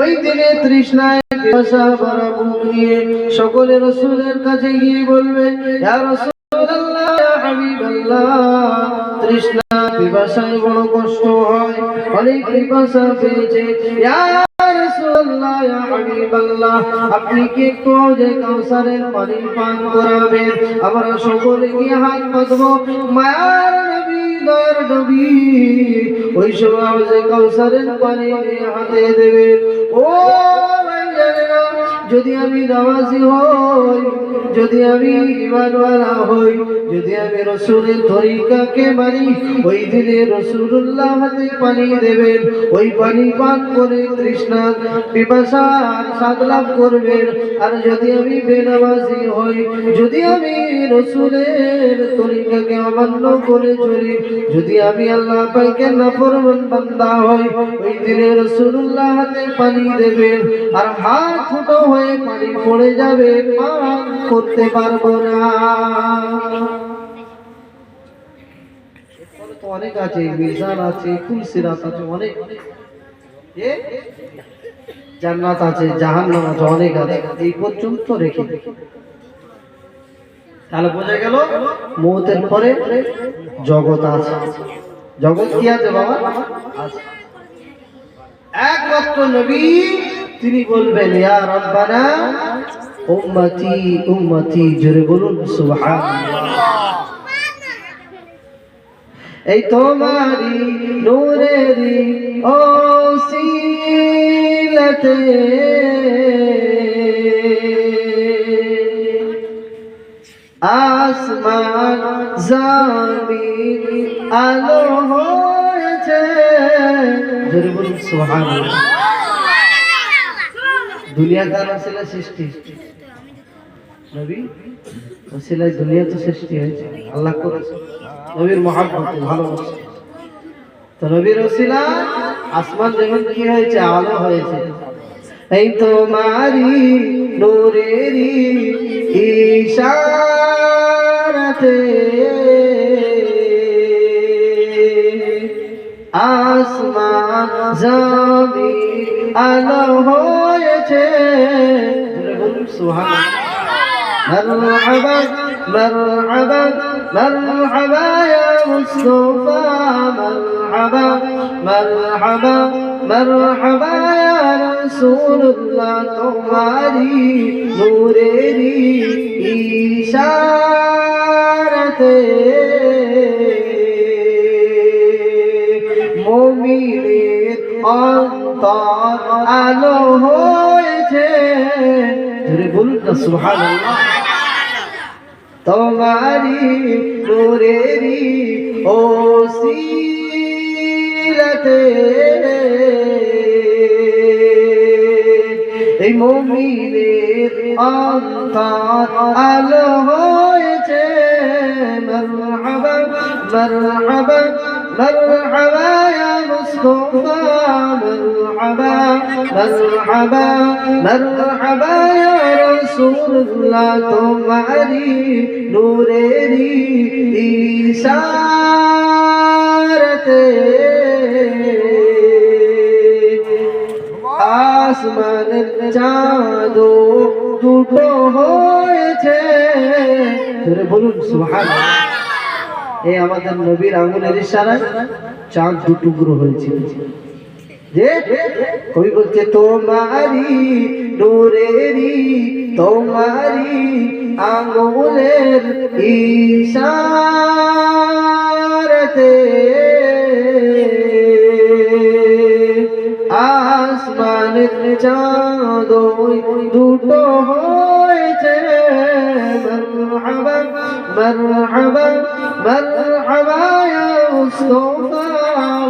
ওই দিনে তৃষ্ণায় সকলে রসুলের কাছে গিয়ে বলবে তৃষ্ণা পিপাসায় বড় কষ্ট হয়, অনেক পিপাসা পেয়েছে। আপনি কি কাউসারের পানি পান করাবেন? আমরা সকলে গিয়ে হাত পাতবো। মায়ার নবী ওই সময় যে কাউসারের পানি হাতে দেবে। ও যদি আমি নামাজি হই যদি আমি ইমানওয়ালা হই, যদি আমি রসুলের তরিকাকে মানি, ওই দিনে রসুল্লাহ হাতে পানি দেবেন, ওই পানি পান করে তৃষ্ণা পিপাসা সাদ লাভ করবেন। আর যদি আমি বেনামাজি হই, যদি আমি রসুলের তরিকাকে অমান্য করে চলি, যদি আমি আল্লাহ পাইকে নাফরমান বান্দা হই, ওই দিনে রসুল্লাহ হাতে পানি দেবেন। আর হাত ছোট হয়ে পানি পড়ে যাবে, পান করতে পারব না। অনেক আছে, মিজান আছে আছে, অনেক। জান্নাত আছে আছে, অনেক আছে। এই পর্যন্ত রেখে তাহলে বোঝা গেল পরে জগৎ আছে। জগৎ কি আছে বাবা? একমাত্র নবী, তিনি বলবেন, ইয়া রব্বানা উম্মতি উম্মতি, জোরে বলুন, সুবহানাল্লাহ। এই তোমারি নূরেরি ও সিলতে আসমান, জামিন, আলো হয়েছে। জোরে বলুন, সুবহানাল্লাহ। দুনিয়া কার ওসিলা সৃষ্টি। নবী, ওসিলায় দুনিয়া তো সৃষ্টি হয়েছে, আল্লাহ করেছে। নবীর মহাব্বত, ভালোবাসা। তো নবীর ওসিলা, আসমান যেমন কি হয়েছে, আলো হয়েছে। এই তোমারি নূরেরি ইশারাতে আসমান, জমিন, আলো হয়েছে। সুবহানাল্লাহ। مرحبا مرحبا مرحبا يا مصطفى مرحبا مرحبا مرحبا يا رسول الله তোমারি নূরেরি ইশারাতে মুমিনের অন্তর আলো হয়েছে জোরে বলুন না সুবহানাল্লাহ। তোমারি নূরেরি ও সিলতে مرحبا مرحبا يا مصطفى مرحبا مرحبا مرحبا يا رسول الله توم علي نور لي إشارتي আসমানের চাঁদো দুটো হয়েছে। ধরে বলুন, সুবহানাল্লাহ। এই আমাদের নবীর আঙুলের ইশারায় চাঁদ দু টুকরো হয়েছে। যে কবি বলছে তোমারি নূরেরি তোমারি আঙুলের ইশারাতে চাঁদ দুটো হয়েছে مرحبا مرحبا مرحبا يا مصطفى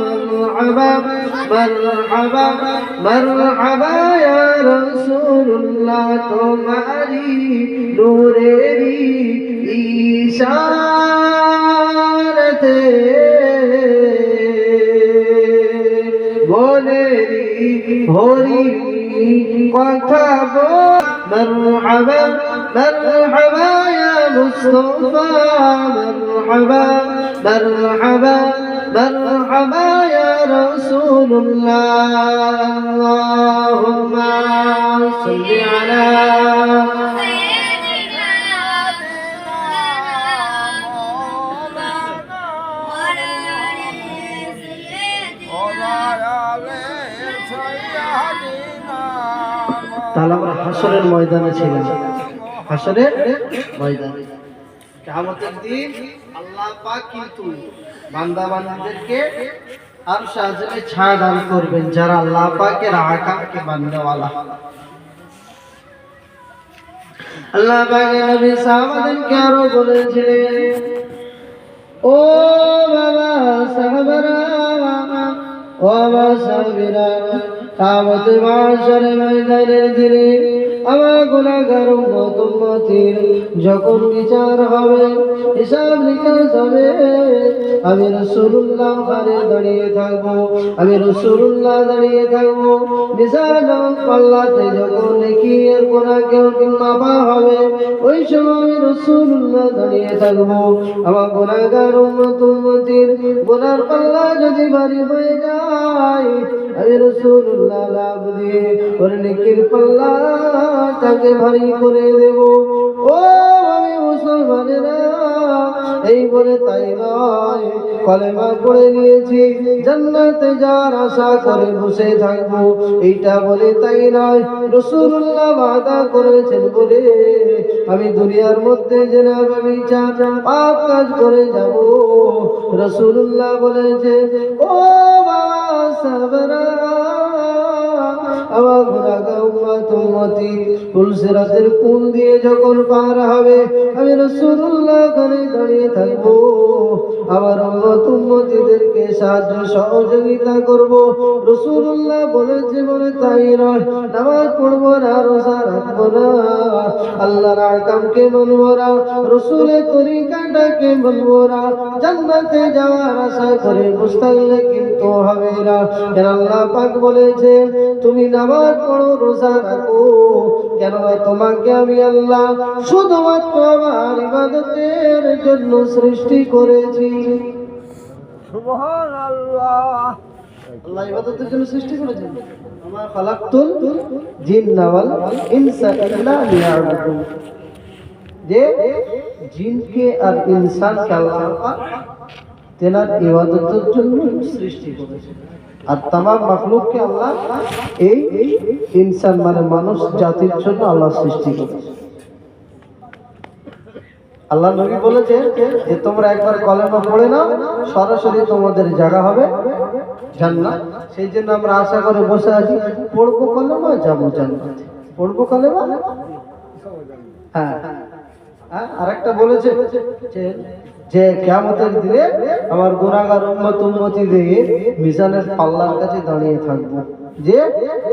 مرحبا مرحبا مرحبا يا رسول الله তোমারি নূরেরি ইশারাতে বলেরি হরি مرحبا مرحبا يا مصطفى مرحبا مرحبا مرحبا يا رسول الله. اللهم صل على তাহলে আমরা হাসরের ময়দানে ছিলাম। হাসরের ময়দানে। দিন আল্লাহ কিন্তু বান্দা বান্দাদেরকে আর সাজনে ছায়া দান করবেন, যারা আল্লাহ পাকের মাননেওয়ালা আল্লাহ নবী সাহাবাদেরকে আরও বলেছিলেন, ও বাবা সাহাবারা, ও বাবা সাহাবিরা কামত মাসরে ময়দানের দিনে আমার গুণাগার উম্মতির যখন বিচার হবে, হিসাব নিকাশ হবে, আমি রসুল্লাহ ঘরে দাঁড়িয়ে থাকব, আমি রসুল্লাহ দাঁড়িয়ে থাকব। যখন পাল্লাতে যখন দেখি এর গোনা কেউ মাপা হবে, ওই সময় আমি রসুল্লাহ দাঁড়িয়ে থাকব। আমার গুণাগার উম্মতির গুনার পাল্লা যদি ভারী হয়ে যায়, আমি রসুল্লাহ লাভ দিয়ে ওর নিকির পাল্লা তাকে ভারী করে দেব। ও আমি মুসলমানেরা, এই বলে তাই নয়। কলেমা পড়ে নিয়েছি, জান্নাতে যার আশা করে বসে থাকব। এইটা বলে তাই নয়, রসুল্লাহ বাদা করেছেন বলে। আমি দুনিয়ার মধ্যে যেন আমি পাপ কাজ করে যাব। রসুল্লাহ বলেছে ও বাবা সাবরা আমার গুণাগা উম্মত উম্মতি তুলসিরাতের কোন দিয়ে যখন পার হবে, আমি রসুল্লাহ ঘরে দাঁড়িয়ে থাকব। আমার উম্মত উম্মতিদেরকে সাহায্য সহযোগিতা করব। রসুল্লাহ বলে তাই নয়, নামাজ পড়ব না, রোজা রাখব না। আল্লাহর আকামকে মানবো না, রসুলের তরিকাটাকে মানবো না। জান্নাতে যাওয়ার আশা করে মুস্তাগলে কিন্তু হবে না। আল্লাহ পাক বলেছে তুমি নামাজ পড়ো রোজা রাখো। কেন তোমাকে আমি আল্লাহ শুধুমাত্র আমার ইবাদতের জন্য সৃষ্টি করেছি। আল্লাহ ইবাদতের জন্য সৃষ্টি করেছেন? আমার খালাকতুল জিন্না ওয়াল ইনসা ইল্লা লিয়াবুদুন যে জিনকে আর ইনসানকে আল্লাহ তেনার ইবাদতের জন্য সৃষ্টি করেছেন। আর তাম মাখলুককে আল্লাহ এই ইনসান মানে মানুষ, জাতির জন্য আল্লাহ সৃষ্টি করেছে। আল্লাহ নবী বলেছে যে তোমরা একবার কলেমা পড়ে নাও, সরাসরি তোমাদের জায়গা হবে জান্নাত। সেই জন্য আমরা আশা করে বসে আছি, পড়ব কলেমা, যাব জান্নাত। পড়ব কলেমা? হ্যাঁ। হ্যাঁ আর একটা বলেছে যে কেমতের দিনে আমার গুণাগার উম্মত উম্মতি দিয়ে মিজানের পাল্লার কাছে দাঁড়িয়ে থাকব। যে,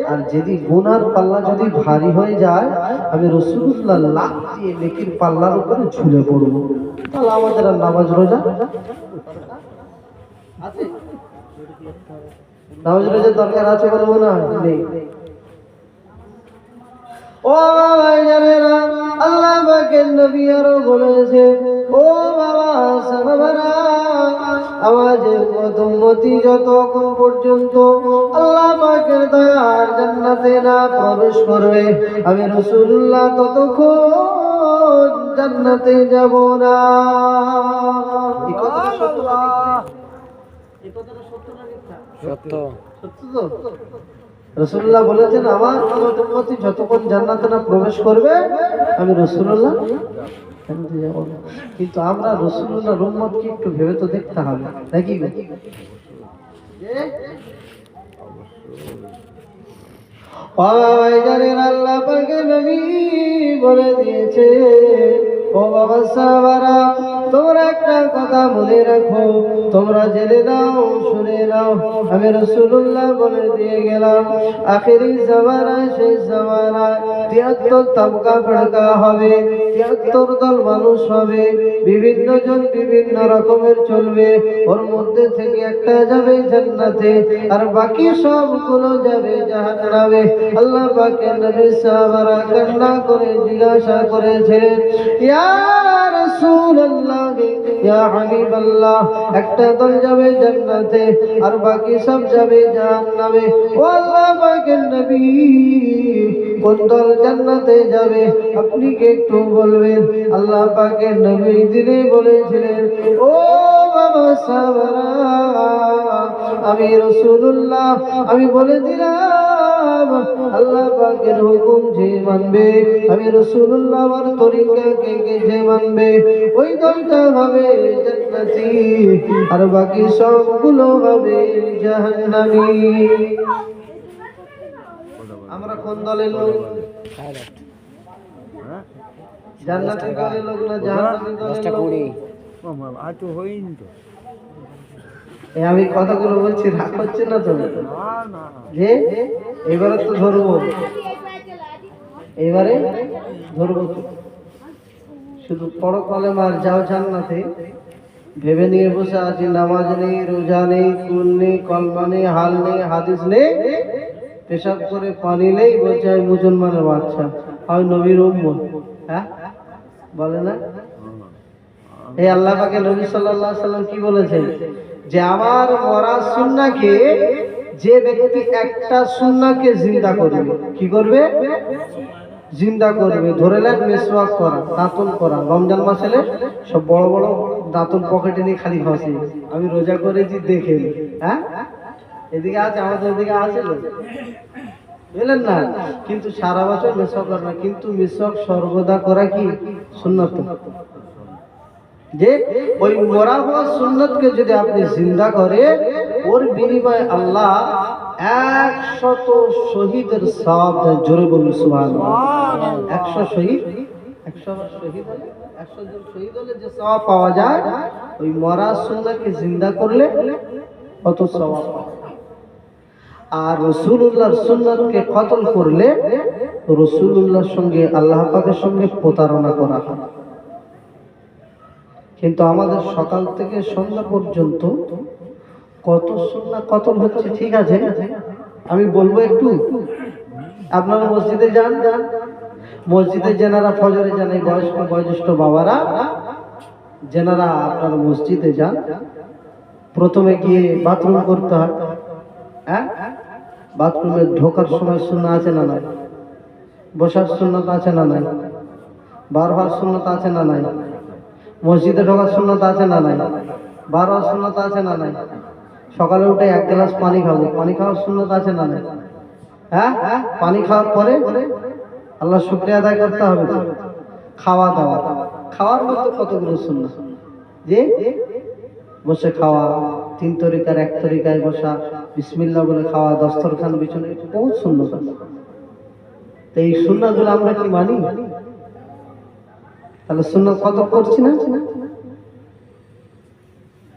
আর যদি গুনার পাল্লা যদি ভারী হয়ে যায়, আমি রসুল্লাহ লাখ দিয়ে নেকির পাল্লার উপরে ঝুলে পড়ব। তাহলে আমাদের আর নামাজ রোজা? নামাজ রোজার দরকার আছে বলে মনে হয়? নেই। ও আল্লাহ নবী আরও বলেছে ও বাবা সাহাবারা আমাদের মধুমতি যতক্ষণ পর্যন্ত আল্লাহ পাকের দয়ার জান্নাতে না প্রবেশ করবে আমি রসুল্লাহ ততক্ষণ জান্নাতে যাব না এই কথাটা সত্য না মিথ্যা? এই কথাটা সত্য না মিথ্যা? সত্য সত্য তো রসুল্লাহ বলেছেন আমার যতক্ষণ জান্নাতে না প্রবেশ করবে আমি রসুল্লাহ। কিন্তু আমরা রসুল্লাহ কি একটু ভেবে তো দেখতে হবে নাকি আল্লাহ পাকে নবী বলে দিয়েছে। ও বাবা তোমরা একটা কথা মনে রাখো, তোমরা জেনে শুনে নাও। আমি রসুল্লাহ বলে দিয়ে গেলাম, আখেরি জামানায় সেই জামানায় তিয়াত্তর হবে, তিয়াত্তর দল মানুষ হবে, বিভিন্ন জন বিভিন্ন রকমের চলবে, ওর মধ্যে থেকে একটা যাবে জান্নাতে, আর বাকি সবগুলো যাবে জাহান্নামে। আল্লাহ পাকে নবী সাহাবারা কান্না করে, জিজ্ঞাসা করেছিলেন ইয়া রাসূলুল্লাহ, ইয়া হাবিবাল্লাহ, একটা দল যাবে জান্নাতে, আর বাকি সব যাবে জাহান্নামে। ও আল্লাহ পাকের নবী, কোন দল জান্নাতে যাবে, আপনি কি একটু বলবেন? আল্লাহ পাকের নবী দিনে বলেছিলেন, ও বাবা সাবরা আমি রসুল্লাহ আমি বলে দিলাম আল্লাহ পাকের হুকুম যে মানবে আমি রসুল্লাহ আমার তরিকাকে কে যে মানবে ওই দলটা হবে জান্নাতি আর বাকি সবগুলো হবে জাহান্নামী। আমরা কোন দলের লোক? জান্নাতি দলের লোক না জাহান্নামী দলের লোক? আর তো। আমি কথাগুলো বলছি, রাগ হচ্ছে না তো এবারে তো ধরবো। এবারে ধরবো তো। শুধু পড়ো কলেমা আর যাও জান্নাতে। ভেবে নিয়ে বসে আছি, নামাজ নেই, রোজা নেই কুল নেই, কলমা নেই, হাল নেই, হাদিস নেই। পেশাব করে পানি নেই, বলছে আমি মুসলমানের বাচ্চা, আমি নবীর উম্মত। হ্যাঁ? বলে না? এই আল্লাহ পাকে নবী আলাইহি সাল্লাম কি বলেছেন? যে আমার মরা সুন্নাহকে যে ব্যক্তি একটা সুন্নাহকে জিন্দা করবে, কি করবে? জিন্দা করবে। ধরে নেন মেসওয়াক করা, দাঁতন করা। রমজান মাস এলে সব বড় বড় দাঁতন পকেটে নিয়ে খালি ঘষে আমি রোজা করেছি, দেখে হ্যাঁ? এদিকে আছে, আমাদের এদিকে আছে। বুঝলেন না? কিন্তু সারা বছর মেসওয়াক করে না। কিন্তু মেসওয়াক সর্বদা করা কি? সুন্নত যে ওই মরা হওয়া সুন্নতকে যদি আপনি জিন্দা করে, ওর বিনিময়ে আল্লাহ একশত শহীদের সব। জোরে বলুন একশো শহীদ একশো শহীদ একশো শহীদ হলে পাওয়া যায়, ওই মরা জিন্দা করলে কত। আর করলে সঙ্গে সঙ্গে প্রতারণা করা হয় কিন্তু আমাদের সকাল থেকে সন্ধ্যা পর্যন্ত কত সুন্না কতল হচ্ছে, ঠিক আছে? আমি বলব একটু। আপনারা মসজিদে যান। যান মসজিদে যেনারা ফজরে যান, এই বয়স্ক বয়োজ্যেষ্ঠ বাবারা, যেনারা আপনারা মসজিদে যান, প্রথমে গিয়ে বাথরুম করতে হয়। হ্যাঁ? বাথরুমে ঢোকার সময় শূন্য আছে না নাই? বসার শূন্যতা আছে না নাই? বার হওয়ার শূন্যতা আছে না নাই? মসজিদে ঢোকার শূন্যতা আছে না নাই? বার হওয়ার শূন্যতা আছে না নাই? সকালে উঠে এক গ্লাস পানি খাব পানি খাওয়ার শূন্যতা আছে না নাই? হ্যাঁ? পানি খাওয়ার পরে? আল্লাহ শুক্রিয়া আদায় করতে হবে। খাওয়া দাওয়া। খাওয়ার মধ্যে কতগুলো শূন্য যে? বসে খাওয়া, তিন তরিকার, এক তরিকায় বসা বিসমিল্লা বলে খাওয়া, দস্তরখান বিছনে বহুত শূন্য তো এই শূন্যগুলো আমরা কি মানি? তাহলে সুন্নত কত করছি না?